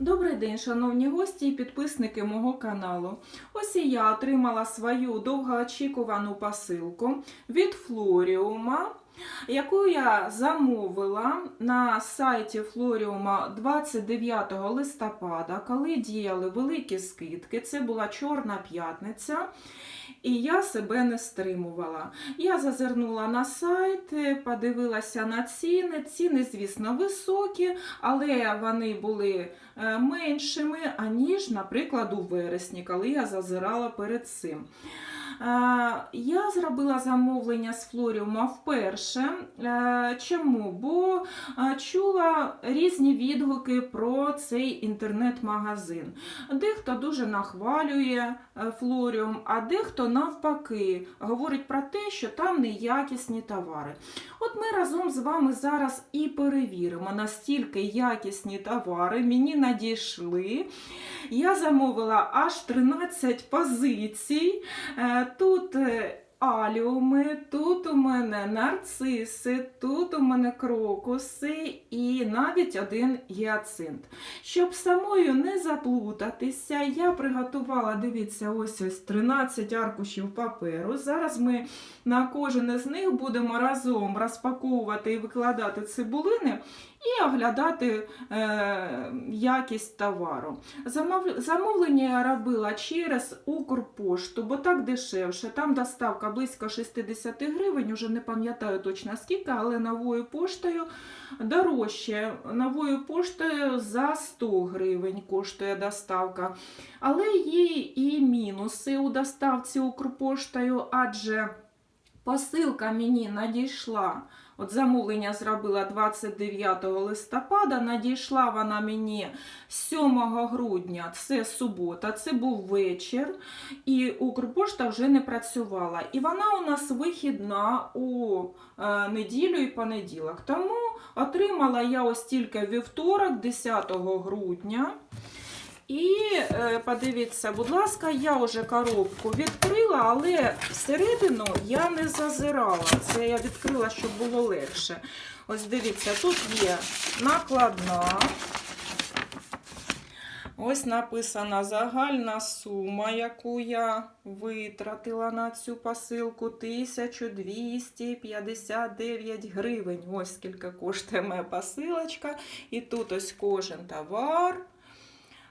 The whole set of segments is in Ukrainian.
Добрий день, шановні гості і підписники мого каналу. Ось і я отримала свою довгоочікувану посилку від Флоріума, яку я замовила на сайті Флоріума 29 листопада, коли діяли великі скидки. Це була Чорна п'ятниця. І я себе не стримувала. Я зазирнула на сайт, подивилася на ціни. Ціни, звісно, високі, але вони були е, меншими, аніж, наприклад, у вересні, коли я зазирала перед цим. Е, Я зробила замовлення з Флоріума вперше. Е, Чому? Бо е, чула різні відгуки про цей інтернет-магазин. Дехто дуже нахвалює е, Флоріум, а дехто навпаки говорить про те, що там неякісні товари. От ми разом з вами зараз і перевіримо, настільки якісні товари мені надійшли. Я замовила аж 13 позицій. Тут е, аліуми, тут у мене нарциси, тут у мене крокуси і навіть один гіацинт. Щоб самою не заплутатися, я приготувала, дивіться, ось ось 13 аркушів паперу. Зараз ми на кожен із них будемо разом розпаковувати і викладати цибулини і оглядати е, якість товару. Замовлення я робила через Укрпошту, бо так дешевше. Там доставка близько 60 гривень, уже не пам'ятаю точно скільки, але новою поштою дорожче. Новою поштою за 100 гривень коштує доставка. Але є і мінуси у доставці Укрпоштою, адже посилка мені надійшла. От замовлення зробила 29 листопада, надійшла вона мені 7 грудня, це субота, це був вечір, і Укрпошта вже не працювала. І вона у нас вихідна у е, неділю і понеділок. Тому отримала я ось тільки вівторок, 10 грудня. І е, подивіться, будь ласка, я вже коробку відкрила, але всередину я не зазирала. Це я відкрила, щоб було легше. Ось дивіться, тут є накладна. Ось написана загальна сума, яку я витратила на цю посилку 1259 гривень. Ось скільки коштує моя посилочка. І тут ось кожен товар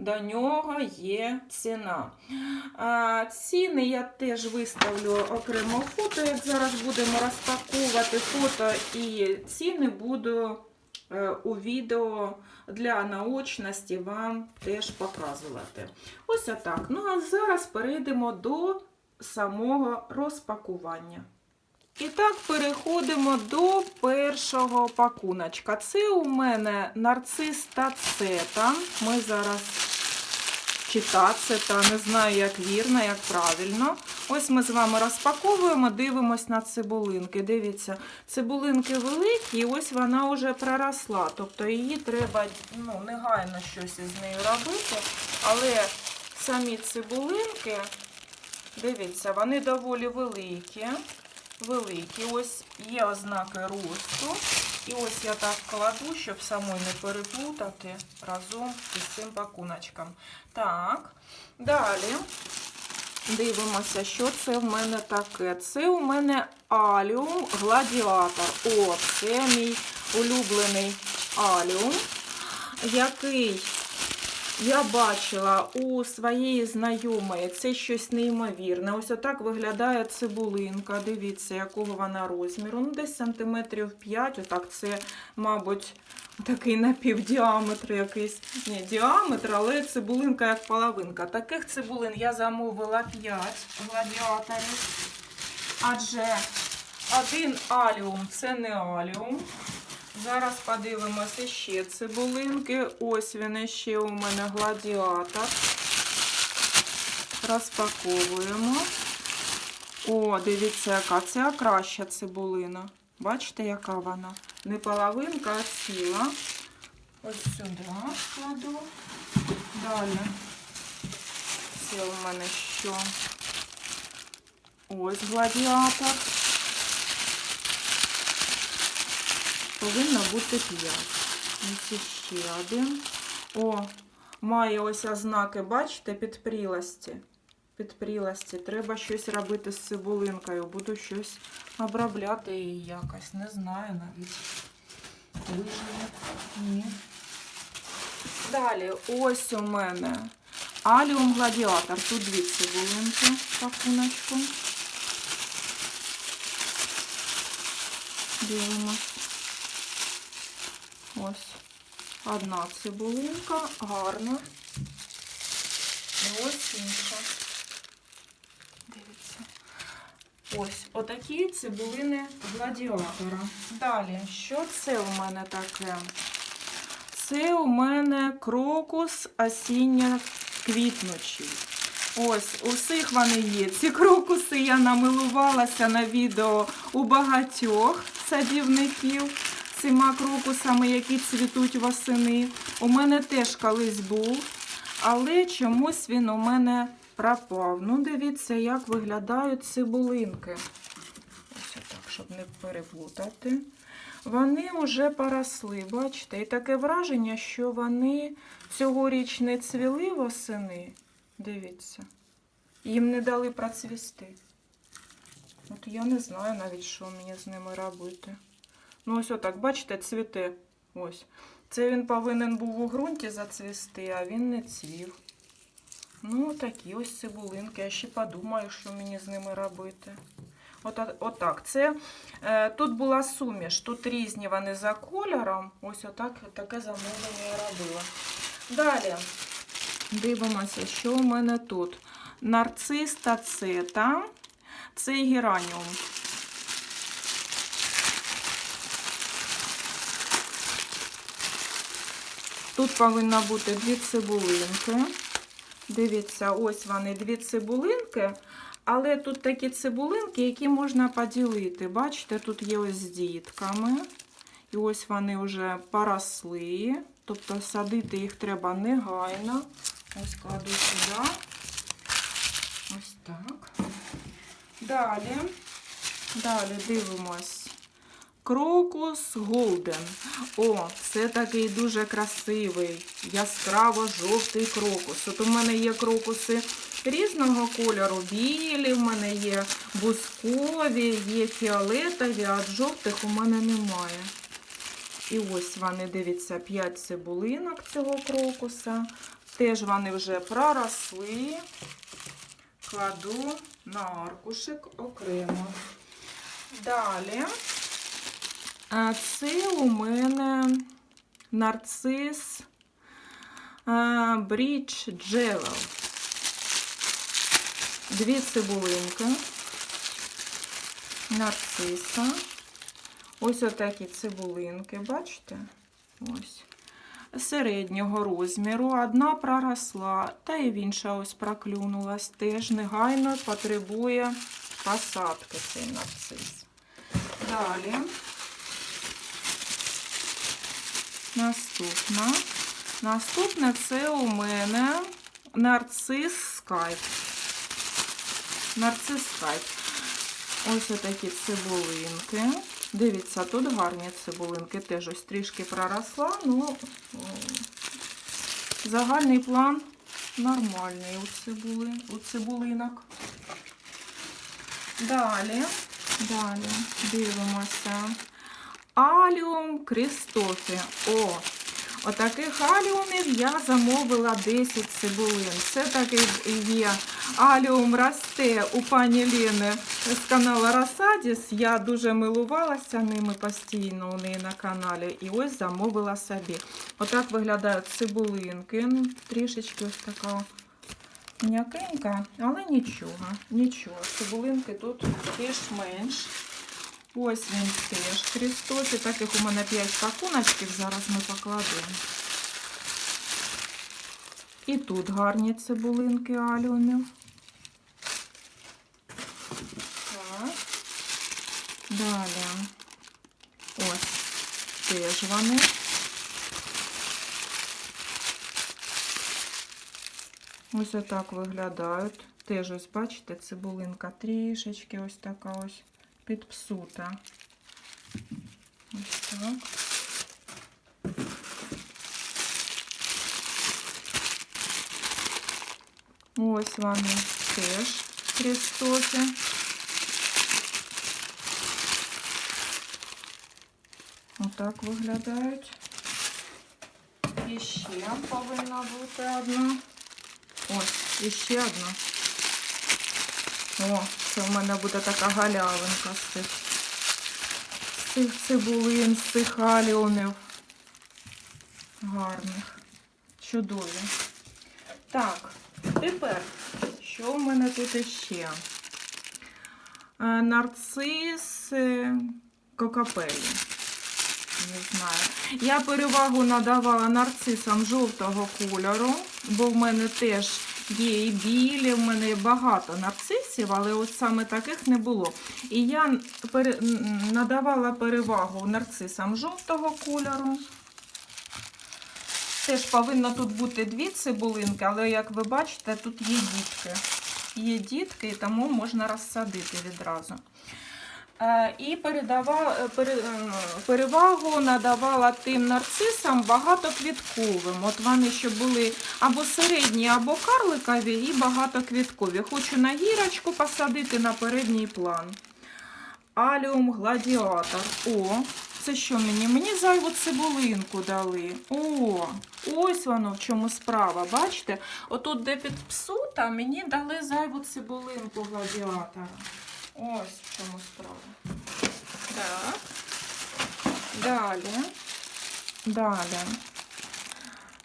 до нього є ціна. Ціни я теж виставлю окремо фото, як зараз будемо розпаковувати фото і ціни буду е, у відео для наочності вам теж показувати. Ось отак. Ну а зараз перейдемо до самого розпакування. І так, переходимо до першого пакуночка. Це у мене нарцис тацета. Ми зараз чи тацета, не знаю, як вірно, як правильно. Ось ми з вами розпаковуємо, дивимось на цибулинки. Дивіться, цибулинки великі, і ось вона вже проросла. Тобто її треба ну, негайно щось із нею робити. Але самі цибулинки, дивіться, вони доволі великі великі. Ось є ознаки росту. І ось я так кладу, щоб самой не переплутати разом із цим пакуночком. Так, далі дивимося, що це в мене таке. Це у мене аліум гладіатор. О, це мій улюблений аліум, який я бачила у своєї знайомої, це щось неймовірне. Ось отак виглядає цибулинка. Дивіться, якого вона розміру. Ну, десь сантиметрів 5. Отак це, мабуть, такий напівдіаметр якийсь. Ні, діаметр, але цибулинка як половинка. Таких цибулин я замовила 5 гладіаторів. Адже один аліум це не аліум. Зараз подивимося ще цибулинки. Ось він ще у мене гладіатор. Розпаковуємо. О, дивіться, яка це краща цибулина. Бачите, яка вона? Не половинка, а ціла. Ось сюди кладу. Далі. Це у мене що? Ось гладіатор. Повинно бути 5. Ось ще один. О, має ось ознаки, бачите, підпрілості. Підпрілості. Треба щось робити з цибулинкою. Буду щось обробляти її якось. Не знаю навіть. Ні. Далі, ось у мене аліум гладіатор. Тут дві цибулинки, пакуночку. Дивимось. Ось одна цибулинка, гарна. І ось інша. Дивіться. Ось отакі цибулини гладіатора. Далі, що це у мене таке? Це у мене крокус осіння квітнучий. Ось, у всіх вони є. Ці крокуси я намилувалася на відео у багатьох садівників цими крокусами, які цвітуть восени. У мене теж колись був, але чомусь він у мене пропав. Ну, дивіться, як виглядають цибулинки. Ось так, щоб не переплутати. Вони вже поросли, бачите, і таке враження, що вони цьогоріч не цвіли восени. Дивіться. Їм не дали процвісти. От я не знаю навіть, що мені з ними робити. Ну, ось отак, бачите, цвіте. Ось. Це він повинен був у ґрунті зацвісти, а він не цвів. Ну, такі ось цибулинки. Я ще подумаю, що мені з ними робити. От, отак. Це, е, тут була суміш, тут різні вони за кольором. Ось отак, таке замовлення я робила. Далі дивимося, що у мене тут. Нарцис тацета. Це гераніум. Тут повинно бути дві цибулинки. Дивіться, ось вони дві цибулинки. Але тут такі цибулинки, які можна поділити. Бачите, тут є ось з дітками. І ось вони вже поросли. Тобто садити їх треба негайно. Ось кладу сюди. Ось так. Далі. Далі дивимось. Крокус Голден. О, це такий дуже красивий, яскраво-жовтий крокус. От у мене є крокуси різного кольору. Білі, в мене є бускові, є фіолетові, а жовтих у мене немає. І ось вони, дивіться, 5 цибулинок цього крокуса. Теж вони вже проросли. Кладу на аркушик окремо. Далі. Це у мене нарцис Брідж Джевел. Дві цибулинки. Нарциса. Ось отакі цибулинки, бачите? Ось. Середнього розміру. Одна проросла, та і інша ось проклюнулась. Теж негайно потребує посадки цей нарцис. Далі. Наступна. Наступне це у мене нарцис скайп. Нарцис скайп. Ось отакі цибулинки. Дивіться, тут гарні цибулинки. Теж ось трішки проросла. Ну, загальний план нормальний у, цибули, у цибулинок. Далі, далі дивимося. Аліум Крістофі. О, отаких аліумів я замовила 10 цибулин. Це такий є аліум росте у пані Ліни з каналу Росадіс. Я дуже милувалася ними постійно у неї на каналі. І ось замовила собі. Отак виглядають цибулинки. Ну, Трішечки ось така м'якенька, але нічого. Нічого. Цибулинки тут більш-менш. Ось він теж Христос. І так як у мене 5 пакуночків, зараз ми покладемо. І тут гарні цибулинки алюмів. Так. Далі. Ось теж вони. Ось отак виглядають. Теж ось, бачите, цибулинка трішечки ось така ось підпсута. Ось так. Ось вони теж Христофі. Отак виглядають. І ще повинна бути одна. Ось, і ще одна. О, це в мене буде така галявинка з цих, з цих цибулин, з цих аліумів. Гарних. Чудові. Так, тепер, що в мене тут іще? Е, Нарцис кокапелі. Не знаю. Я перевагу надавала нарцисам жовтого кольору, бо в мене теж є і білі, в мене багато нарцисів, але от саме таких не було. І я надавала перевагу нарцисам жовтого кольору. Теж повинно тут бути дві цибулинки, але як ви бачите, тут є дітки. Є дітки, і тому можна розсадити відразу. Е, І передава, е, е, перевагу надавала тим нарцисам багатоквітковим. От вони ще були або середні, або карликові, і багатоквіткові. Хочу на гірочку посадити на передній план. Аліум гладіатор. О, це що мені? Мені зайву цибулинку дали. О, ось воно в чому справа. Бачите? Отут, де під псута, мені дали зайву цибулинку гладіатора. Ось в чому справа. Так. Далі. Далі.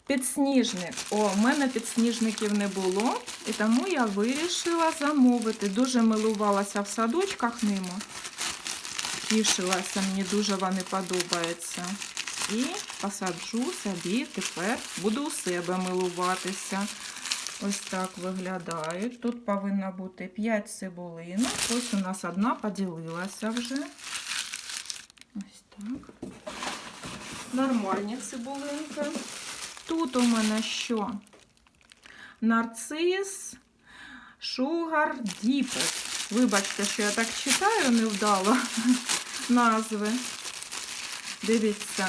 Підсніжник. О, в мене підсніжників не було, і тому я вирішила замовити. Дуже милувалася в садочках ними. Тішилася, мені дуже вони подобаються. І посаджу собі тепер, буду у себе милуватися. Ось так виглядають. Тут повинно бути 5 цибулинок. Ось у нас одна поділилася вже. Ось так. Нормальні цибулинки. Тут у мене що? Нарцис, шугар, діпет. Вибачте, що я так читаю невдало назви. Дивіться.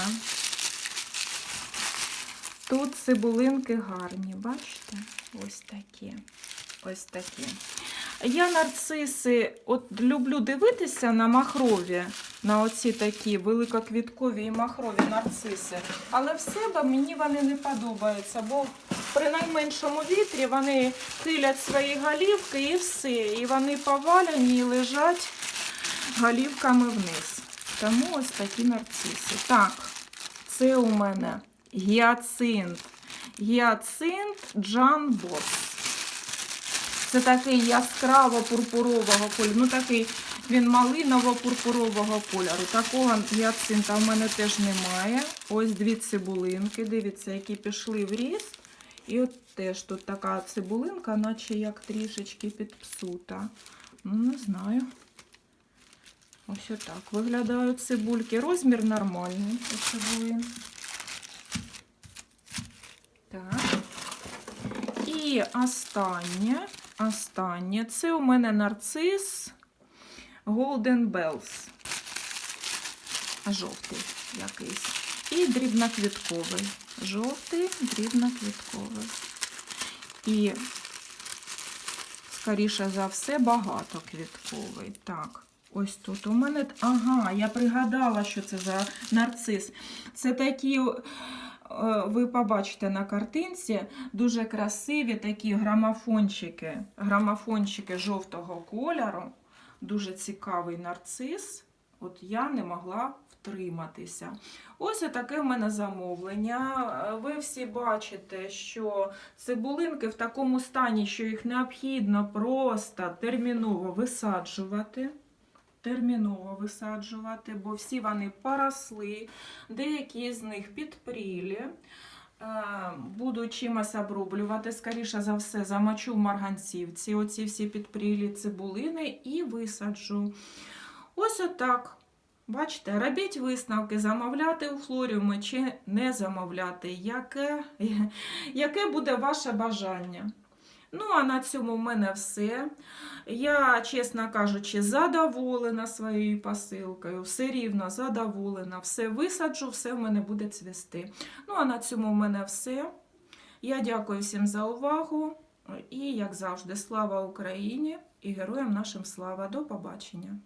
Тут цибулинки гарні, бачите? Ось такі. Ось такі. Я нарциси от люблю дивитися на махрові, на оці такі великоквіткові і махрові нарциси. Але в себе мені вони не подобаються, бо при найменшому вітрі вони хилять свої голівки і все. І вони повалені і лежать голівками вниз. Тому ось такі нарциси. Так, це у мене гіацинт. Гіацинт Джан Бос. Це такий яскраво пурпурового кольору. Ну такий він малиново-пурпурового кольору. Такого гіацинта в мене теж немає. Ось дві цибулинки. Дивіться, які пішли в ріст. І от теж тут така цибулинка, наче як трішечки підпсута. Ну, не знаю. Ось отак виглядають цибульки. Розмір нормальний у цибулин. Так. І останнє, останнє, це у мене нарцис Golden Bells. Жовтий якийсь. І дрібноквітковий. Жовтий, дрібноквітковий. І, скоріше за все, багатоквітковий. Так. Ось тут у мене. Ага, я пригадала, що це за нарцис. Це такі, ви побачите на картинці, дуже красиві такі грамофончики. Грамофончики жовтого кольору. Дуже цікавий нарцис. От я не могла втриматися. Ось таке в мене замовлення. Е, Ви всі бачите, що цибулинки в такому стані, що їх необхідно просто терміново висаджувати. Терміново висаджувати, бо всі вони поросли, деякі з них підпрілі. Е, Буду чимось оброблювати, скоріше за все, замочу в марганцівці, оці всі підпрілі цибулини і висаджу. Ось отак. Бачите, робіть висновки, замовляти у флоріуми чи не замовляти, яке, яке буде ваше бажання. Ну, а на цьому в мене все. Я, чесно кажучи, задоволена своєю посилкою, все рівно задоволена, все висаджу, все в мене буде цвісти. Ну, а на цьому в мене все. Я дякую всім за увагу. І, як завжди, слава Україні і героям нашим слава. До побачення!